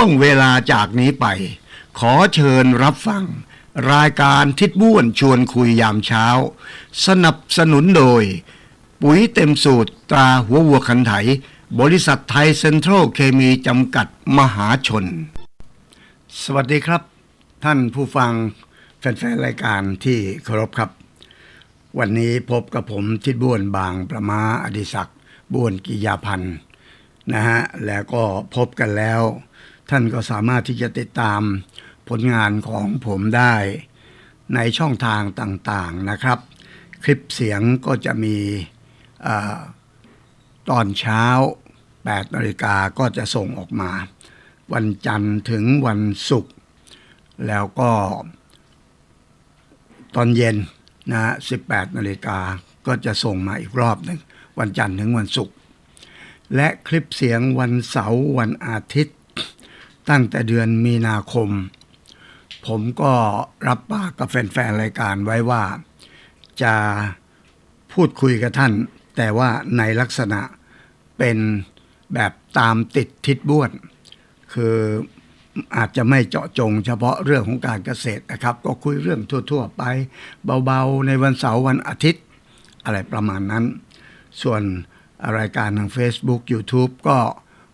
ช่วงเวลาจากนี้ไป ขอเชิญรับฟัง รายการทิศบ้วนชวนคุยยามเช้า สนับสนุนโดย ปุ๋ยเต็มสูตรตราหัววัวขันไถ บริษัทไทยเซ็นทรัลเคมีจำกัดมหาชน สวัสดีครับ ท่านผู้ฟังแฟนๆรายการที่เคารพครับ วันนี้พบกับผมทิดบ้วนบางประมาอดิศักดิ์บ้วนกิยาพันธ์นะฮะแล้วก็พบกันแล้ว ท่านก็สามารถที่จะติดตามผลงานของผมได้ในช่องทางต่างๆนะครับ คลิปเสียงก็จะมีอตอนเช้า8นาฬิกาก็จะส่งออกมา วันจันทร์ถึงวันศุกร์แล้วก็ตอนเย็นนะฮะ18นาฬิกาก็จะส่งมาอีกรอบหนึ่งวันจันทร์ถึงวันศุกร์และคลิปเสียงวันเสาร์วันอาทิตย์ ตั้งแต่เดือนมีนาคม ผมก็รับปากกับแฟนๆ รายการไว้ว่า จะพูดคุยกับท่าน แต่ว่าในลักษณะเป็นแบบตามติดทิศบ้วน คืออาจจะไม่เจาะจงเฉพาะเรื่องของการเกษตรนะครับ ก็คุยเรื่องทั่ว ๆ ไปเบาๆ ในวันเสาร์วันอาทิตย์ อะไรประมาณนั้น ส่วนรายการทาง Facebook YouTube ก็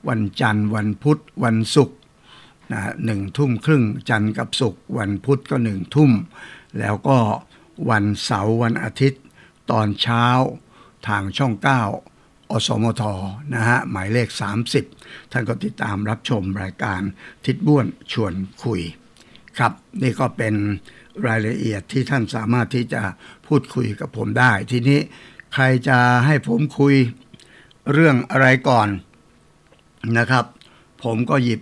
วันจันทร์วันพุธ วันศุกร์ นะหนึ่งทุ่มครึ่งจันทร์กับศุกร์วันพุธก็หนึ่งทุ่ม แล้วก็วันเสาร์วันอาทิตย์ ตอนเช้าทางช่อง 9 อสมทนะฮะหมายเลข 30 ท่านก็ติดตามรับชมรายการทิศบ้วนชวนคุย ครับ นี่ก็เป็นรายละเอียดที่ท่านสามารถที่จะพูดคุยกับผมได้ ทีนี้ใครจะให้ผมคุยเรื่องอะไรก่อนนะครับ ผมก็หยิบ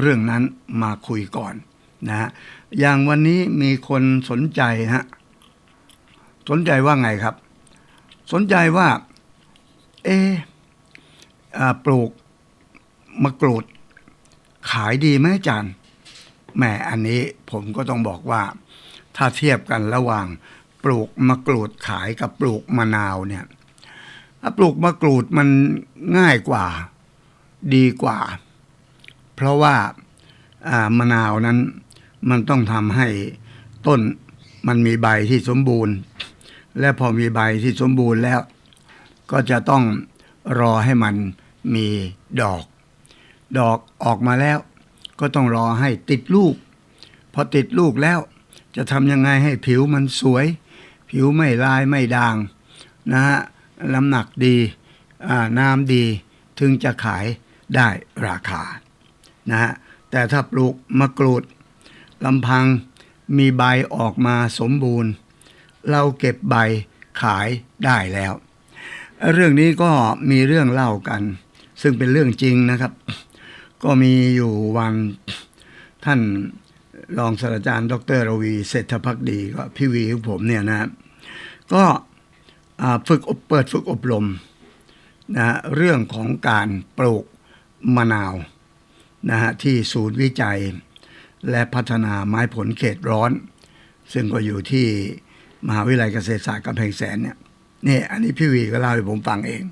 เรื่องนั้นมาคุยก่อนนะฮะอย่างวันนี้มีคนสนใจฮะสนใจว่าไงครับ สนใจว่า เออาปลูกมะกรูด ขายดีไหมอาจารย์แหมอันนี้ผมก็ต้องบอกว่า ถ้าเทียบกันระหว่าง ปลูกมะกรูดขายกับปลูกมะนาวเนี่ยถ้าปลูกมะกรูดมันง่ายกว่า ดีกว่า เพราะว่ามะนาวนั้นมันต้องทำให้ต้นมันมีใบที่สมบูรณ์ และพอมีใบที่สมบูรณ์แล้ว ก็จะต้องรอให้มันมีดอก ดอกออกมาแล้ว ก็ต้องรอให้ติดลูก พอติดลูกแล้วจะทำยังไงให้ผิวมันสวย ผิวไม่ลายไม่ด่างนะฮะน้ำหนักดีน้ำดีถึงจะขายได้ราคา นะฮะแต่ถ้าปลูกมะกรูดลำพังมีใบออกมาสมบูรณ์ เราเก็บใบขายได้แล้ว เรื่องนี้ก็มีเรื่องเล่ากัน ซึ่งเป็นเรื่องจริงนะครับ ก็มีอยู่วันท่านรองศาสตราจารย์ ดรรวีเศรษฐพักดีก็พี่วีของผมเนี่ยนะก็ฝึกอบเปิดฝึกอบรมนะเรื่องของการปลูกมะนาว นะฮะที่ศูนย์วิจัย และพัฒนาไม้ผลเขตร้อน ซึ่งก็อยู่ที่มหาวิทยาลัยเกษตรศาสตร์กำแพงแสนเนี่ยนี่อันนี้พี่วีก็เล่าให้ผมฟังเอง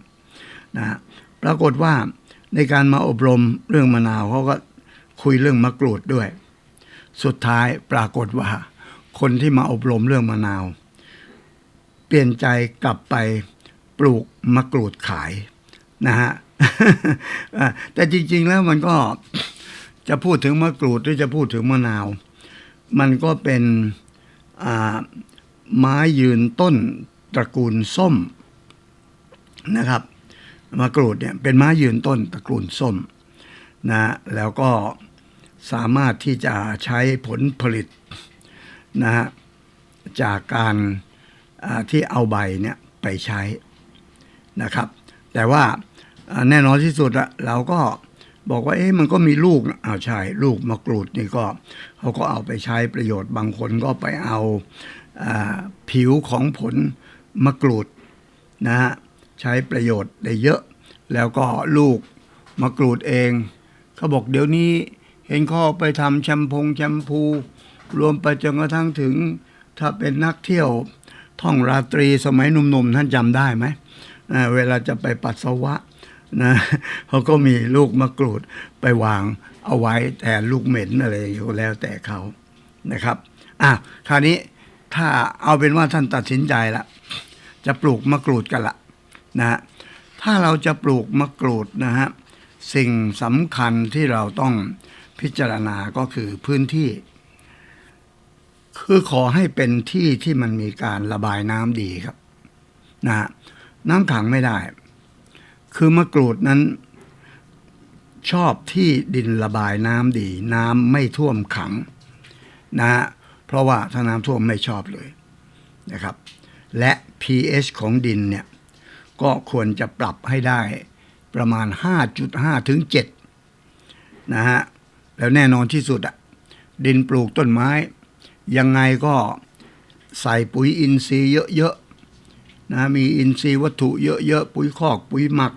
นะฮะปรากฏว่าในการมาอบรมเรื่องมะนาวเขาก็คุยเรื่องมะกรูดด้วย สุดท้ายปรากฏว่า คนที่มาอบรมเรื่องมะนาว เปลี่ยนใจกลับไปปลูกมะกรูดขายนะฮะอะ แต่จริง ๆ แล้วมันก็จะพูดถึงมะกรูดหรือจะพูดถึงมะนาว มันก็เป็นไม้ยืนต้นตระกูลส้มนะครับมะกรูดเนี่ยเป็นไม้ยืนต้นตระกูลส้มนะแล้วก็สามารถที่จะใช้ผลผลิตนะฮะจากการที่เอาใบเนี่ยไปใช้นะครับ แต่ว่า แน่นอนที่สุดอะเราก็บอกว่าเอ๊ะมันก็มีลูกอ้าวใช่ลูกมะกรูดนี่ก็เขาก็เอาไปใช้ประโยชน์บางคนก็ไปเอาอาผิวของผลมะกรูดนะฮะใช้ประโยชน์ได้เยอะ แล้วก็ลูกมะกรูดเองเขาบอกเดี๋ยวนี้เห็นเขาเอไปทำแชมพงแชมพู รวมไปจนกระทั่งถึง ถ้าเป็นนักเที่ยวท่องราตรีสมัยหนุ่มๆท่านจำได้ไหมเวลาจะไปปัสสาวะ นะเขาก็มีลูกมะกรูดไปวางเอาไว้แทนลูกเหม็นอะไรก็แล้วแต่เขานะครับอะคราวนี้ถ้าเอาเป็นว่าท่านตัดสินใจละจะปลูกมะกรูดกันละนะฮะถ้าเราจะปลูกมะกรูดนะฮะสิ่งสำคัญที่เราต้องพิจารณาก็คือพื้นที่ คือขอให้เป็นที่ที่มันมีการระบายน้ำดีครับนะฮะน้ำขังไม่ได้ คือมะกรูดนั้น ชอบที่ดินระบายน้ำดี น้ำไม่ท่วมขังนะฮะเพราะว่าถ้าน้ำท่วมไม่ชอบเลยนะครับ และ pH ของดินเนี่ย ก็ควรจะปรับให้ได้ประมาณ 5.5 ถึง 7 นะฮะ แล้วแน่นอนที่สุดอะดินปลูกต้นไม้ ยังไงก็ใส่ปุ๋ยอินทรีย์เยอะๆนะมีอินทรีย์วัตถุเยอะๆ ปุ๋ยคอกปุ๋ยหมัก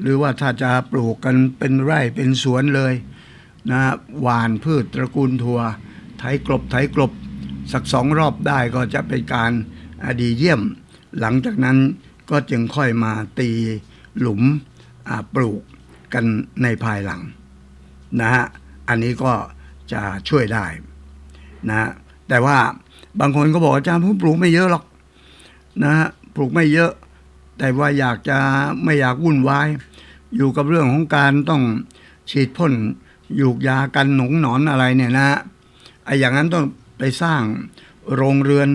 หรือว่าถ้าจะปลูกกันเป็นไร่เป็นสวนเลยนะหวานพืชตระกูลถั่วไถกลบไถกลบ สักสองรอบได้ก็จะเป็นการอดีเยี่ยม หลังจากนั้นก็จึงค่อยมาตีหลุมปลูกกันในภายหลังนะฮะอันนี้ก็จะช่วยได้นะฮะแต่ว่าบางคนก็บอกอาจารย์ผมปลูกไม่เยอะหรอกนะฮะปลูกไม่เยอะ แต่ว่าอยากจะไม่อยากวุ่นวาย อยู่กับเรื่องของการต้องฉีดพ่นยูกยากันหนงหนอนอะไรเนี่ยนะไอ้อย่างนั้นต้องไปสร้างโรงเรือน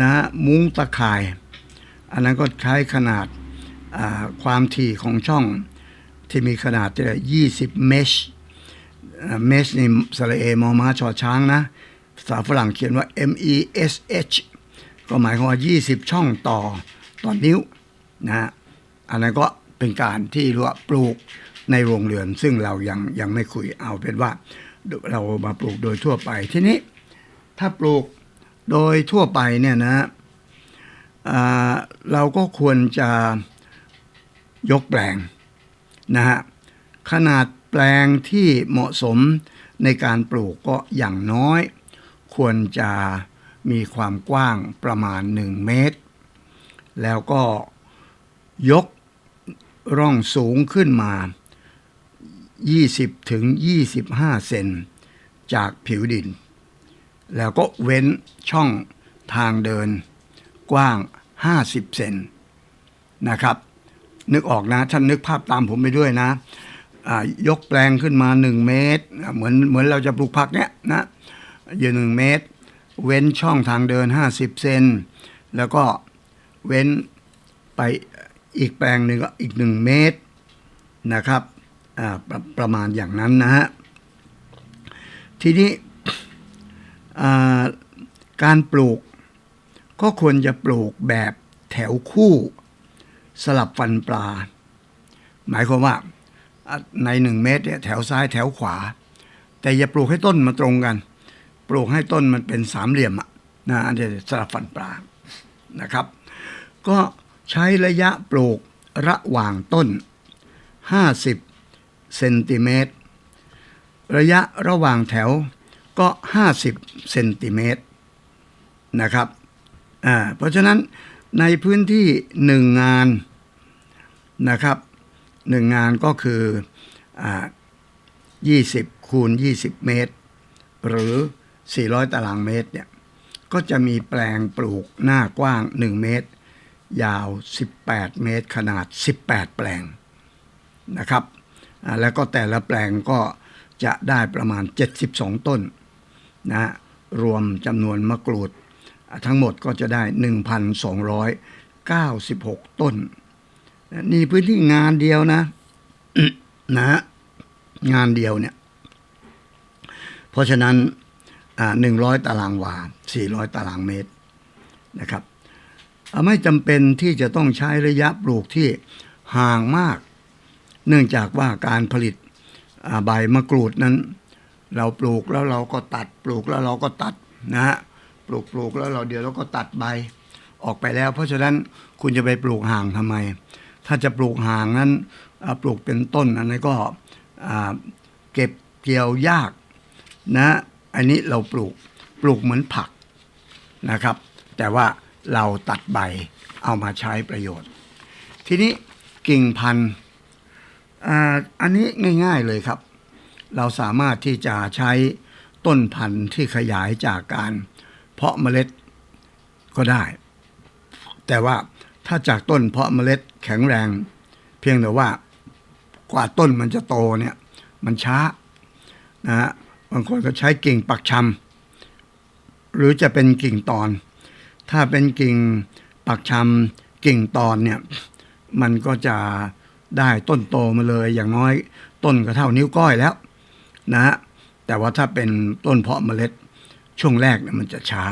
นะมุ้งตะข่าย อันนั้นก็ใช้ขนาดความถี่ของช่องที่มีขนาดที่20 เมชเมชนี่สระเอมอมาชอช้างนะภาษาฝรั่งเขียนว่า M E S H ก็หมายความว่า 20 ช่องต่อต่อนิ้ว นะฮะอันนั้นก็เป็นการที่เรียกว่าปลูกในโรงเรือน ซึ่งเรายังยังไม่คุยเอาเป็นว่า เรามาปลูกโดยทั่วไปทีนี้ ถ้าปลูกโดยทั่วไปเนี่ยนะเราก็ควรจะยกแปลงนะฮะขนาดแปลงที่เหมาะสมในการปลูกก็อย่างน้อย ควรจะมีความกว้างประมาณ 1 เมตร แล้วก็ ยกร่องสูงขึ้นมา 20ถึง25 เซนจากผิวดิน แล้วก็เว้นช่องทางเดิน กว้าง 50 เซนนะครับ นึกออกนะท่านนึกภาพตามผมไปด้วยนะยกแปลงขึ้นมา 1 เมตร เหมือนเหมือนเราจะปลูกผักเนี้ยนะอยู่หนึ่งเมตร เว้นช่องทางเดิน 50 เซนแล้วก็เว้นไป อีกแปลงหนึ่งก็อีก 1 เมตรนะครับประประมาณอย่างนั้นนะฮะ ทีนี้การปลูกก็ควรจะปลูกแบบแถวคู่สลับฟันปลา หมายความว่าในหนึ่งเมตรเนี่ยแถวซ้ายแถวขวา แต่อย่าปลูกให้ต้นมาตรงกัน ปลูกให้ต้นมันเป็นสามเหลี่ยมอะนะอันนี้สลับฟันปลานะครับ ก็ ใช้ระยะปลูกระหว่างต้น 50 เซนติเมตร ระยะระหว่างแถวก็ 50 เซนติเมตรนะครับอ่าเพราะฉะนั้นในพื้นที่หนึ่งงานนะครับหนึ่งงานก็คืออ20 คูณ 20 เมตร หรือ 400 ตารางเมตรเนี่ยก็จะมีแปลงปลูกหน้ากว้าง 1 เมตร ยาว 18 เมตรขนาด 18 แปลงนะครับแล้วก็แต่ละแปลงก็จะได้ประมาณ 72 ต้นนะฮะรวมจำนวนมะกรูด ทั้งหมดก็จะได้ 1,296 ต้น นี่พื้นที่งานเดียวนะนะฮะงานเดียวเนี่ย เพราะฉะนั้นหนึ่งร้อยตารางวาสี่ร้อยตารางเมตรนะครับ ไม่จำเป็นที่จะต้องใช้ระยะปลูกที่ห่างมาก เนื่องจากว่าการผลิตใบมะกรูดนั้น เราปลูกแล้วเราก็ตัด ปลูกแล้วเราก็ตัดนะฮะปลูกปลูกแล้วเราเดี๋ยวเราก็ตัดใบออกไปแล้ว เพราะฉะนั้นคุณจะไปปลูกห่างทำไม ถ้าจะปลูกห่างนั้นปลูกเป็นต้นอันนี้ก็เก็บเกี่ยวยากนะอันนี้เราปลูกปลูกเหมือนผักนะครับ แต่ว่า เราตัดใบเอามาใช้ประโยชน์ ทีนี้กิ่งพันธุ์อันนี้ง่าย ๆเลยครับ เราสามารถที่จะใช้ต้นพันธุ์ที่ขยายจากการเพาะเมล็ดก็ได้ แต่ว่าถ้าจากต้นเพาะเมล็ดแข็งแรง เพียงแต่ว่ากว่าต้นมันจะโตเนี่ยมันช้านะฮะบางคนก็ใช้กิ่งปักชำหรือจะเป็นกิ่งตอน ถ้าเป็นกิ่งปักชำกิ่งตอนเนี่ย มันก็จะได้ต้นโตมาเลย อย่างน้อยต้นก็เท่านิ้วก้อยแล้วนะฮะแต่ว่าถ้าเป็นต้นเพาะเมล็ดช่วงแรกเนี่ยมันจะช้า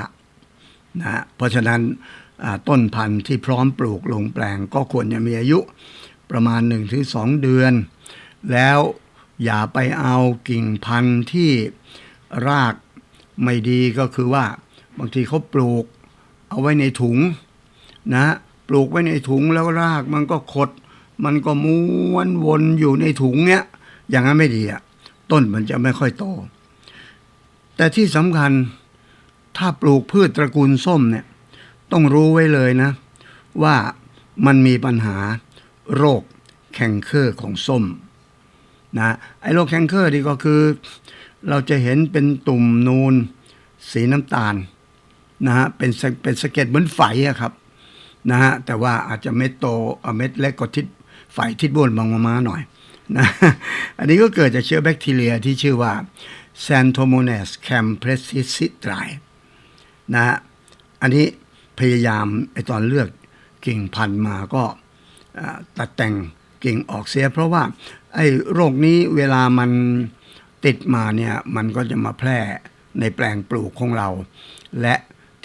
นะฮะเพราะฉะนั้นต้นพันธุ์ที่พร้อมปลูกลงแปลง ก็ควรจะมีอายุประมาณ 1-2 เดือน แล้วอย่าไปเอากิ่งพันธุ์ที่รากไม่ดีก็คือว่าบางทีเขาปลูก เอาไว้ในถุงนะปลูกไว้ในถุงแล้วรากมันก็ขด มันก็ม้วนวนอยู่ในถุงเนี้ยอย่างนั้นไม่ดีอะต้นมันจะไม่ค่อยโต แต่ที่สำคัญถ้าปลูกพืชตระกูลส้มเนี่ยต้องรู้ไว้เลยนะ ว่ามันมีปัญหาโรคแคนเคอร์ของส้มนะไอ้โรคแคนเคอร์นี่ก็คือ เราจะเห็นเป็นตุ่มนูน สีน้ำตาล นะฮะเป็นเป็นสะเก็ดเหมือนไฝอะครับนะฮะแต่ว่าอาจจะเม็ดโตเม็ดเล็กกว่าทิศไฝทิศบนบางมามาหน่อยนะอันนี้ก็เกิดจากเชื้อแบคทีเรียที่ชื่อว่า Xanthomonas campesicitri นะฮะอันนี้พยายามไอตอนเลือกกิ่งพันธุ์มาก็ตัดแต่งกิ่งออกเสีย เพราะว่าไอ้โรคนี้เวลามันติดมาเนี่ยมันก็จะมาแพร่ในแปลงปลูกของเรา และ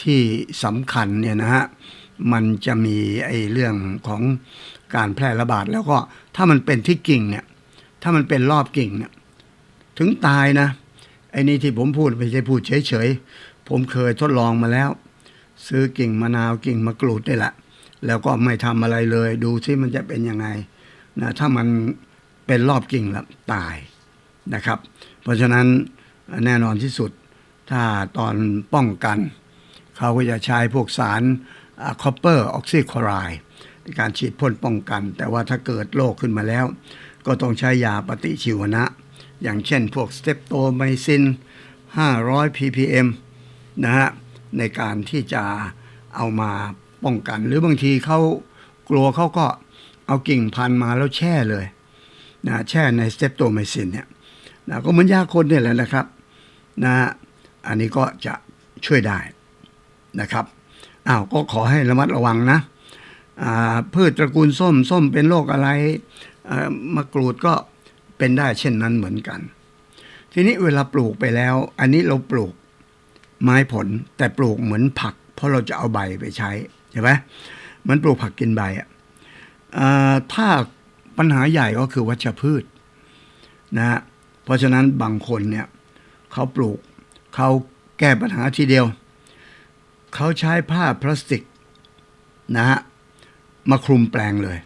ที่สำคัญเนี่ยนะฮะมันจะมีไอ้เรื่องของการแพร่ระบาด แล้วก็ถ้ามันเป็นที่กิ่งเนี่ย ถ้ามันเป็นรอบกิ่งเนี่ยถึงตายนะไอ้นี่ที่ผมพูดไม่ใช่พูดเฉยๆผมเคยทดลองมาแล้ว ซื้อกิ่งมะนาวกิ่งมะกรูดได้แหละ แล้วก็ไม่ทำอะไรเลย ดูที่มันจะเป็นยังไงนะถ้ามันเป็นรอบกิ่งแล้วตายนะครับ เพราะฉะนั้นแน่นอนที่สุดถ้าตอนป้องกัน เขาก็จะใช้พวกสารคอปเปอร์ออกซิคลอไรในการฉีดพ่นป้องกัน แต่ว่าถ้าเกิดโรคขึ้นมาแล้ว ก็ต้องใช้ยาปฏิชีวนะ อย่างเช่นพวกสเตปโตไมซิน 500 ppm นะฮะในการที่จะเอามาป้องกัน หรือบางทีเขากลัวเขาก็เอากิ่งพันมาแล้วแช่เลยนะแช่ในสเตปโตไมซินเนี่ยนะก็เหมือนยาคนเนี่ยแหละนะครับนะฮะอันนี้ก็จะช่วยได้ นะครับอ้าวก็ขอให้ระมัดระวังนะพืชตระกูลส้มส้มเป็นโรคอะไรมะกรูดก็เป็นได้เช่นนั้นเหมือนกัน ทีนี้เวลาปลูกไปแล้ว อันนี้เราปลูกไม้ผลแต่ปลูกเหมือนผัก เพราะเราจะเอาใบไปใช้ใช่ไหมเหมันปลูกผักกินใบอะถ้าปัญหาใหญ่ก็คือวัชพืชนะฮะเพราะฉะนั้นบางคนเนี่ยเขาปลูกเขาแก้ปัญหาทีเดียว เขาใช้ผ้าพลาสติกนะฮะมาคลุมแปลงเลย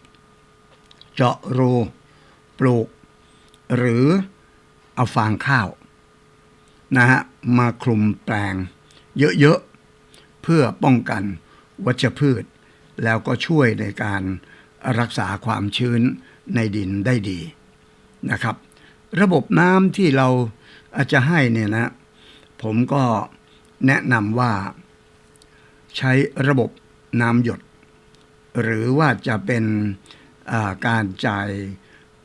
เจาะรูปลูก หรือเอาฟางข้าวนะฮะมาคลุมแปลง เยอะๆ เพื่อป้องกันวัชพืช แล้วก็ช่วยในการรักษาความชื้นในดินได้ดีนะครับ ระบบน้ำที่เราอาจจะให้เนี่ยนะ ผมก็แนะนำว่า ใช้ระบบน้ำหยด หรือว่าจะเป็นการจ่าย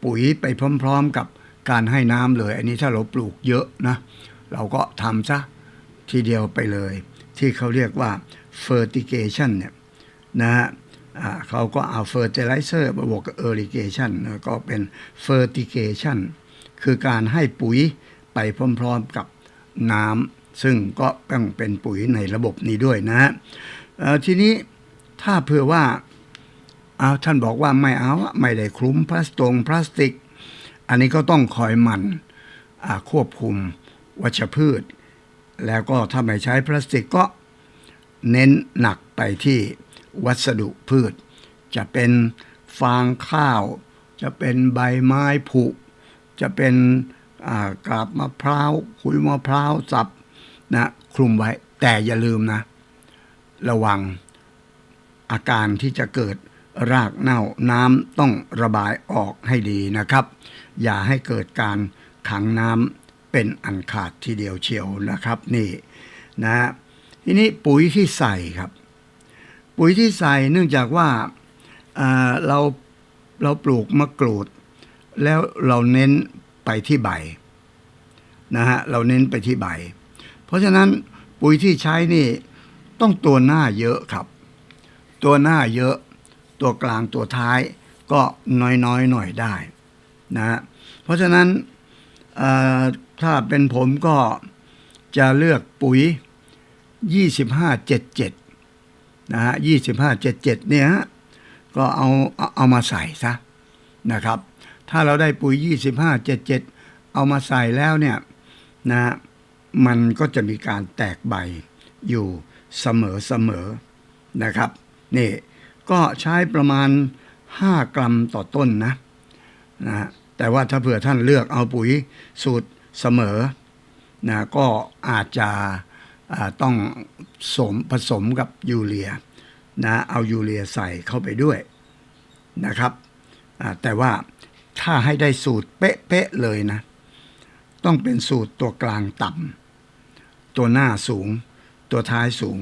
ปุ๋ยไปพร้อมๆกับการให้น้ำเลย อันนี้ถ้าเราปลูกเยอะนะ เราก็ทำซะทีเดียวไปเลย ที่เขาเรียกว่า fertigation เนี่ยนะฮะเขาก็เอา fertilizer มาบวกกับ irrigation นก็เป็น fertigation คือการให้ปุ๋ยไปพร้อมๆกับน้ำ ซึ่งก็ต้องเป็นปุ๋ยในระบบนี้ด้วยนะฮะทีนี้ถ้าเผื่อว่าเอาท่านบอกว่าไม่เอาไม่ได้คลุมพลาสตงพลาสติก อันนี้ก็ต้องคอยมันควบคุมวัชพืช แล้วก็ถ้าไม่ใช้พลาสติกก็เน้นหนักไปที่วัสดุพืช จะเป็นฟางข้าว จะเป็นใบไม้ผุ จะเป็นอ่ากาบมะพร้าวขุยมะพร้าวสับ นะคลุมไว้ แต่อย่าลืมนะ ระวังอาการที่จะเกิดรากเน่าน้ำต้องระบายออกให้ดีนะครับ อย่าให้เกิดการขังน้ำเป็นอันขาดทีเดียวเชียวนะครับนี่นะทีนี้ปุ๋ยที่ใส่ครับ ปุ๋ยที่ใส่เนื่องจากว่าเอ่อเราเราปลูกมะกรูด แล้วเราเน้นไปที่ใบนะฮะเราเน้นไปที่ใบ เพราะฉะนั้นปุ๋ยที่ใช้นี่ต้องตัวหน้าเยอะครับ ตัวหน้าเยอะ ตัวกลางตัวท้ายก็น้อยๆหน่อยได้นะฮะเพราะฉะนั้นถ้าเป็นผมก็จะเลือกปุ๋ย 2577 นะฮะ 2577 เนี่ยก็เอาเอาเอามาใส่ซะนะครับ ถ้าเราได้ปุ๋ย 2577 เอามาใส่แล้วเนี่ยนะ มันก็จะมีการแตกใบอยู่เสมอเสมอนะครับนี่ก็ใช้ประมาณ 5 กรัมต่อต้นนะนะแต่ว่าถ้าเผื่อท่านเลือกเอาปุ๋ยสูตรเสมอนะก็อาจจะต้องสมผสมกับยูเรียนะเอายูเรียใส่เข้าไปด้วยนะครับแต่ว่าถ้าให้ได้สูตรเป๊ะๆเลยนะ ต้องเป็นสูตรตัวกลางต่ำ ตัวหน้าสูง ตัวท้ายสูง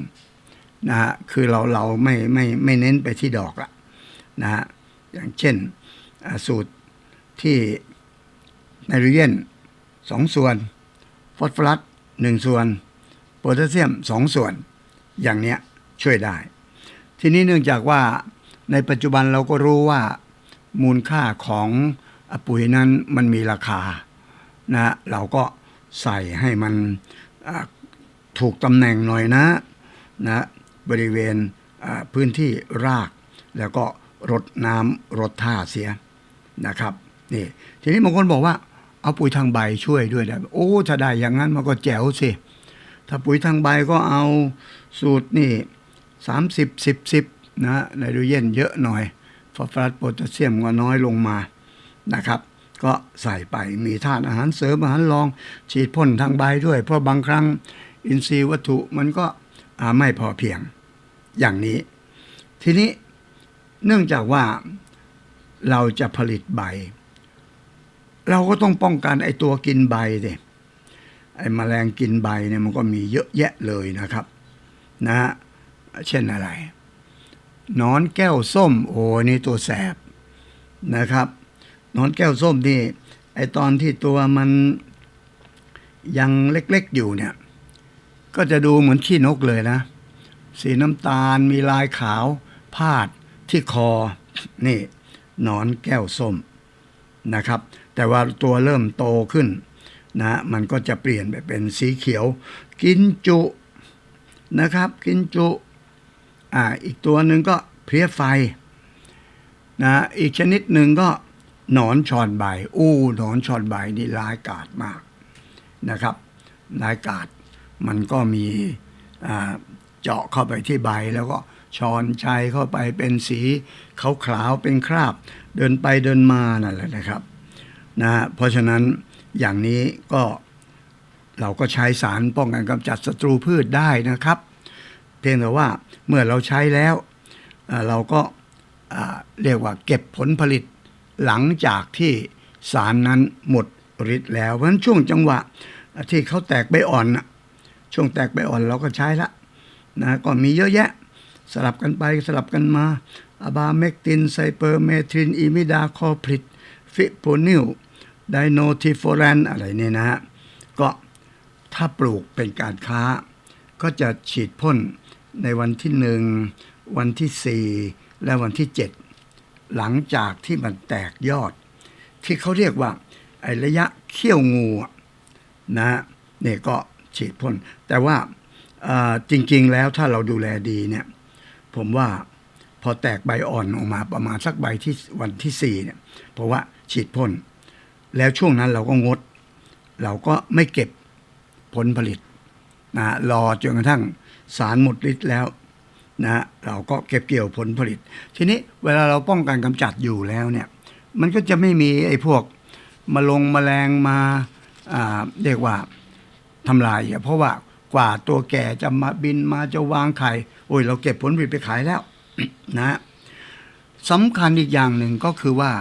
นะฮะคือเราเราไม่ไม่ไม่เน้นไปที่ดอกละนะฮะอย่างเช่นอ่าสูตรที่ไนโตรเจนสองส่วน ฟอสฟอรัสหนึ่งส่วนโพแทสเซียมสองส่วน อย่างเนี้ยช่วยได้ ทีนี้เนื่องจากว่าในปัจจุบันเราก็รู้ว่ามูลค่าของปุ๋ยนั้นมันมีราคานะเราก็ใส่ให้มัน ถูกตำแหน่งหน่อยนะนะบริเวณพื้นที่ราก แล้วก็รดน้ำรดท่าเสียนะครับนี่ทีนี้บางคนบอกว่าเอาปุ๋ยทางใบช่วยด้วยได้โอ้ถ้าได้อย่างนั้นมันก็แจ๋วสิถ้าปุ๋ยทางใบก็เอาสูตรนี่สามสิบสิบสิบนะไนโตรเจนเยอะหน่อยฟอสฟอรัสโพแทสเซียมก็น้อยลงมานะครับ ก็ใส่ไปมีธาตุอาหารเสริมอาหารรอง ฉีดพ่นทางใบด้วย เพราะบางครั้ง อินทรีย์วัตถุมันก็ไม่พอเพียงอย่างนี้ ทีนี้เนื่องจากว่าเราจะผลิตใบ เราก็ต้องป้องกันไอ้ตัวกินใบสิไอ้แมลงกินใบเนี่ยมันก็มีเยอะแยะเลยนะครับนะเช่นอะไรนอนแก้วส้ม โอ้นี่ตัวแสบนะครับนอนแก้วส้มนี่ไอ้ตอนที่ตัวมันยังเล็กๆอยู่เนี่ย ก็จะดูเหมือนขี้นกเลยนะ สีน้ำตาลมีลายขาว พาดที่คอ นี่หนอนแก้วส้มนะครับ แต่ว่าตัวเริ่มโตขึ้นนะมันก็จะเปลี่ยนไปเป็นสีเขียว กินจุนะครับ กินจุอ่าอีกตัวหนึ่งก็เพลี้ยไฟนะอีกชนิดหนึ่งก็หนอนชอนใบ อู้หนอนชอนใบนี่ร้ายกาจมากนะครับร้ายกาจ มันก็มีเจาะเข้าไปที่ใบแล้วก็ชอนชัยเข้าไปเป็นสีขาวๆเป็นคราบ เดินไปเดินมานั่นแหละนะครับนะเพราะฉะนั้นอย่างนี้ก็เราก็ใช้สารป้องกันกำจัดศัตรูพืชได้นะครับ เพียงแต่ว่าเมื่อเราใช้แล้ว เราก็เรียกว่าเก็บผลผลิตหลังจากที่สารนั้นหมดฤทธิ์แล้ว เพราะฉะนั้นช่วงจังหวะที่เขาแตกใบอ่อนน่ะ ช่วงแตกใบอ่อนเราก็ใช้ละนะก็มีเยอะแยะ สลับกันไปสลับกันมาอะบาเมกตินไซเปอร์เมทรินอิมิดาคอพริดฟิโปนิลไดโนทิฟอรนอะไรเนี่ยนะฮะก็ถ้าปลูกเป็นการค้า ก็จะฉีดพ่นในวันที่หนึ่งวันที่สี่และวันที่เจ็ดหลังจากที่มันแตกยอด ที่เขาเรียกว่าไอระยะเขี้ยวงูนะเนี่ยก็ ฉีดพ่นแต่ว่าจริง ๆ แล้วถ้าเราดูแลดีเนี่ย ผมว่าพอแตกใบอ่อนออกมาประมาณสักใบที่วันที่สี่เนี่ย เพราะว่าฉีดพ่นแล้วช่วงนั้นเราก็งด เราก็ไม่เก็บผลผลิตนะรอจนกระทั่งสารหมดฤทธิ์แล้วนะเราก็เก็บเกี่ยวผลผลิต ทีนี้เวลาเราป้องกันกำจัดอยู่แล้วเนี่ย มันก็จะไม่มีไอ้พวกมาลงมแมลงมาอ่าเรียกว่า ทำลายอะเพราะว่ากว่าตัวแก่จะมาบินมาจะวางไข่โอ้ยเราเก็บผลผลิตไปขายแล้วนะสำคัญอีกอย่างหนึ่งก็คือว่า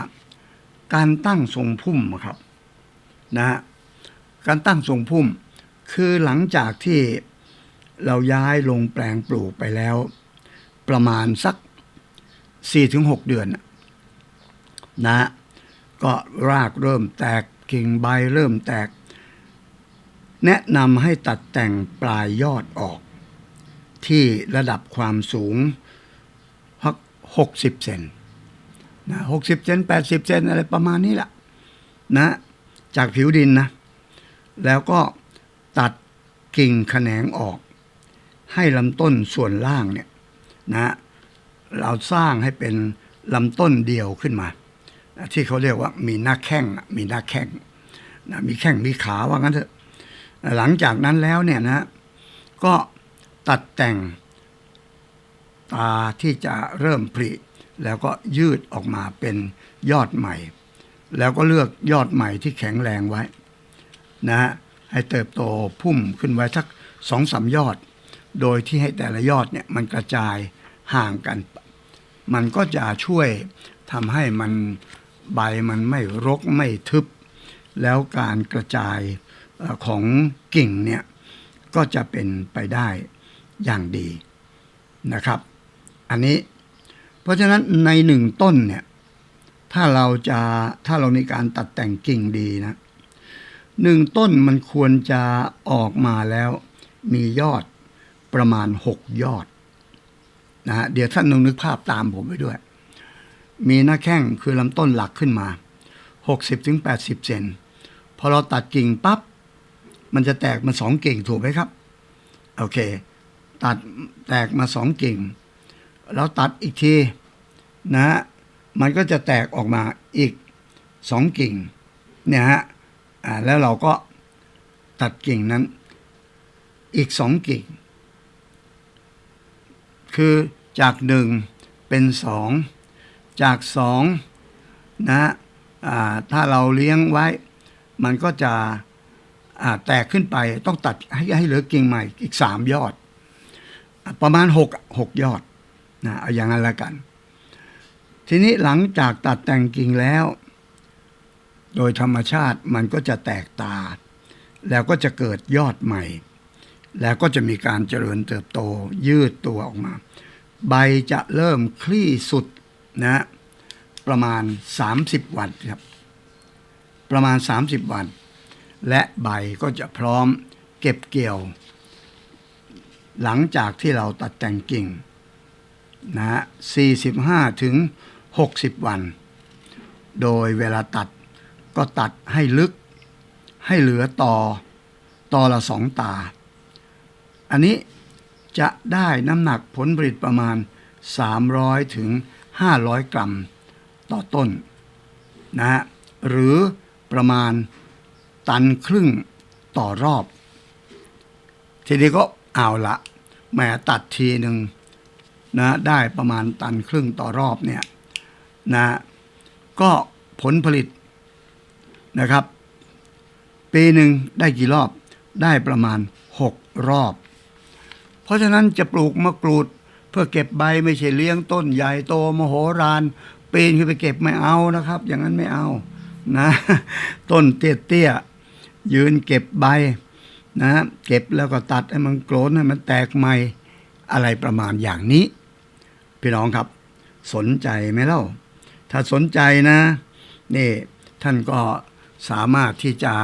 การตั้งทรงพุ่มครับนะฮะการตั้งทรงพุ่ม คือหลังจากที่เราย้ายลงแปลงปลูกไปแล้ว ประมาณสัก 4-6 เดือนนะ ก็รากเริ่มแตกกิ่งใบเริ่มแตก แนะนำให้ตัดแต่งปลายยอดออก ที่ระดับความสูงหกสิบเซนนะหกสิบเซนแปดสิบเซนอะไรประมาณนี้แหละนะจากผิวดินนะ แล้วก็ตัดกิ่งแขนงออก ให้ลำต้นส่วนล่างเนี่ยนะเราสร้างให้เป็นลำต้นเดียวขึ้นมานะที่เขาเรียกว่ามีหน้าแข้งมีหน้าแข้งนะมีแข้งมีขาว่างั้นเถอะ หลังจากนั้นแล้วเนี่ยนะก็ตัดแต่งตาที่จะเริ่มผลิแล้วก็ยืดออกมาเป็นยอดใหม่ แล้วก็เลือกยอดใหม่ที่แข็งแรงไว้นะฮะให้เติบโตพุ่มขึ้นไว้สักสองสามยอด โดยที่ให้แต่ละยอดเนี่ยมันกระจายห่างกัน มันก็จะช่วยทำให้มันใบมันไม่รกไม่ทึบ แล้วการกระจาย ของกิ่งเนี่ยก็จะเป็นไปได้อย่างดีนะครับ อันนี้เพราะฉะนั้นในหนึ่งต้นเนี่ยถ้าเราจะถ้าเรามีการตัดแต่งกิ่งดีนะหนึ่งต้นมันควรจะออกมาแล้วมียอดประมาณหกยอดนะฮะเดี๋ยวท่านลองนึกภาพตามผมไปด้วย มีหน้าแข้งคือลำต้นหลักขึ้นมา 60-80 เซนพอเราตัดกิ่งปั๊บ มันจะแตกมาสองกิ่งถูกไหมครับ โอเค ตัดแตกมาสองกิ่ง แล้วตัดอีกทีนะฮะมันก็จะแตกออกมาอีกสองกิ่งเนี่ยฮะอ่าแล้วเราก็ตัดกิ่งนั้นอีกสองกิ่ง คือจากหนึ่งเป็นสองจากสองนะะถ้าเราเลี้ยงไว้ มันก็จะ แตกขึ้นไปต้องตัดให้ให้เหลือกิ่งใหม่อีกสามยอดอประมาณหกหกยอดนะเอาอย่างนั้นละกัน ทีนี้หลังจากตัดแต่งกิ่งแล้ว โดยธรรมชาติมันก็จะแตกตา แล้วก็จะเกิดยอดใหม่ แล้วก็จะมีการเจริญเติบโตยืดตัวออกมา ใบจะเริ่มคลี่สุดนะประมาณ 30 วันครับ ประมาณ 30 วัน และใบก็จะพร้อมเก็บเกี่ยว หลังจากที่เราตัดแต่งกิ่งนะฮะ45 ถึง 60 วัน โดยเวลาตัดก็ตัดให้ลึก ให้เหลือต่อต่อละสองตา อันนี้จะได้น้ำหนักผลผลิตประมาณ 300 ถึง 500 กรัมต่อต้นนะฮะหรือประมาณ ตันครึ่งต่อรอบ ทีนี้ก็เอาละแหมตัดทีหนึ่งนะได้ประมาณตันครึ่งต่อรอบเนี่ยนะก็ผลผลิตนะครับ ปีหนึ่งได้กี่รอบได้ประมาณ 6 รอบ เพราะฉะนั้นจะปลูกมะกรูดเพื่อเก็บใบไม่ใช่เลี้ยงต้นใหญ่โตมโหฬารปีนขึ้นไปเก็บไม่เอานะครับ อย่างนั้นไม่เอานะ ต้นเตี้ยๆ ยืนเก็บใบนะเก็บแล้วก็ตัดให้มันโกรนให้มันแตกใหม่อะไรประมาณอย่างนี้ พี่น้องครับ สนใจไหมเล่า ถ้าสนใจนะนี่ท่านก็สามารถที่จะ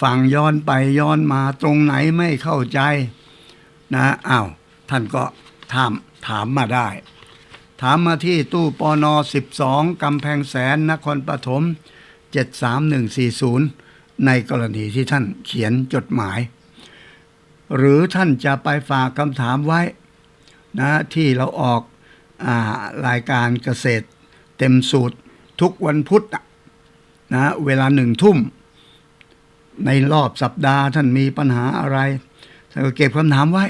ฟังย้อนไปย้อนมาตรงไหนไม่เข้าใจนะอ้าวท่านก็ถามถามมาได้ ถามมาที่ตู้ปอนอ12กำแพงแสนนครปฐม 73140 ในกรณีที่ท่านเขียนจดหมาย หรือท่านจะไปฝากคำถามไว้นะที่เราออกอารายการเกษตร เต็มสูตรทุกวันพุธนะนะเวลาหนึ่งทุ่ม ในรอบสัปดาห์ท่านมีปัญหาอะไรท่านก็เก็บคำถามไว้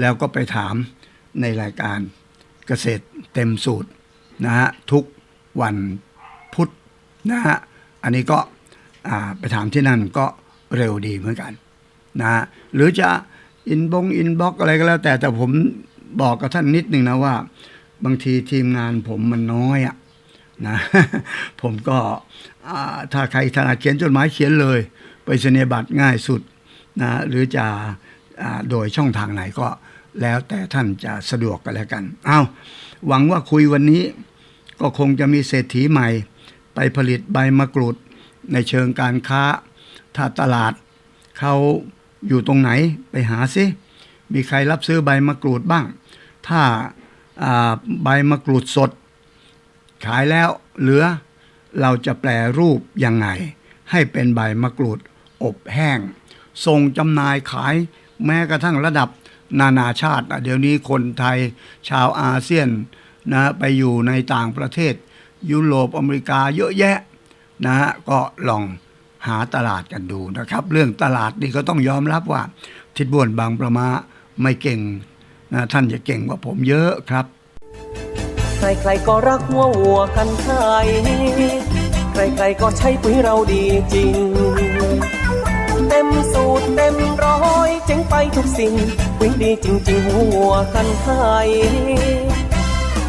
แล้วก็ไปถามในรายการเกษตรเต็มสูตรนะฮะทุกวันพุธนะฮะ อันนี้ก็ไปถามที่นั่นก็เร็วดีเหมือนกันนะหรือจะอินบงอินบ็อกอะไรก็แล้ว แต่แต่ผมบอกกับท่านนิดนึงนะว่า บางทีทีมงานผมมันน้อยอะนะผมก็ถ้าใครถนัดเขียนจดหมายเขียนเลย ไปเสนบัตรง่ายสุดนะหรือจะอ่าโดยช่องทางไหนก็แล้วแต่ท่านจะสะดวกกันแล้วกัน เอาหวังว่าคุยวันนี้ก็คงจะมีเศรษฐีใหม่ ไปผลิตใบมะกรูดในเชิงการค้า ถ้าตลาดเขาอยู่ตรงไหนไปหาซิมีใครรับซื้อใบมะกรูดบ้าง ถ้าใบมะกรูดสด ขายแล้วเหลือเราจะแปลรูปยังไง ให้เป็นใบมะกรูดอบแห้งส่งจำหน่ายขายแม้กระทั่งระดับนานาชาติ เดี๋ยวนี้คนไทยชาวอาเซียนนะไปอยู่ในต่างประเทศ ยุโรปอเมริกาเยอะแยะนะฮะก็ลองหาตลาดกันดูนะครับ เรื่องตลาดนี่ก็ต้องยอมรับว่า ทิดบวนบางประมาไม่เก่งนะท่านจะเก่งกว่าผมเยอะครับใครๆก็รักหัววัวกันไทยใครๆก็ใช้ปุ๋ยเราดีจริง เต็มสูตรเต็มร้อยเจ๋งไปทุกสิ่ง ปุ๋ยดีจริงๆหัวกันไทย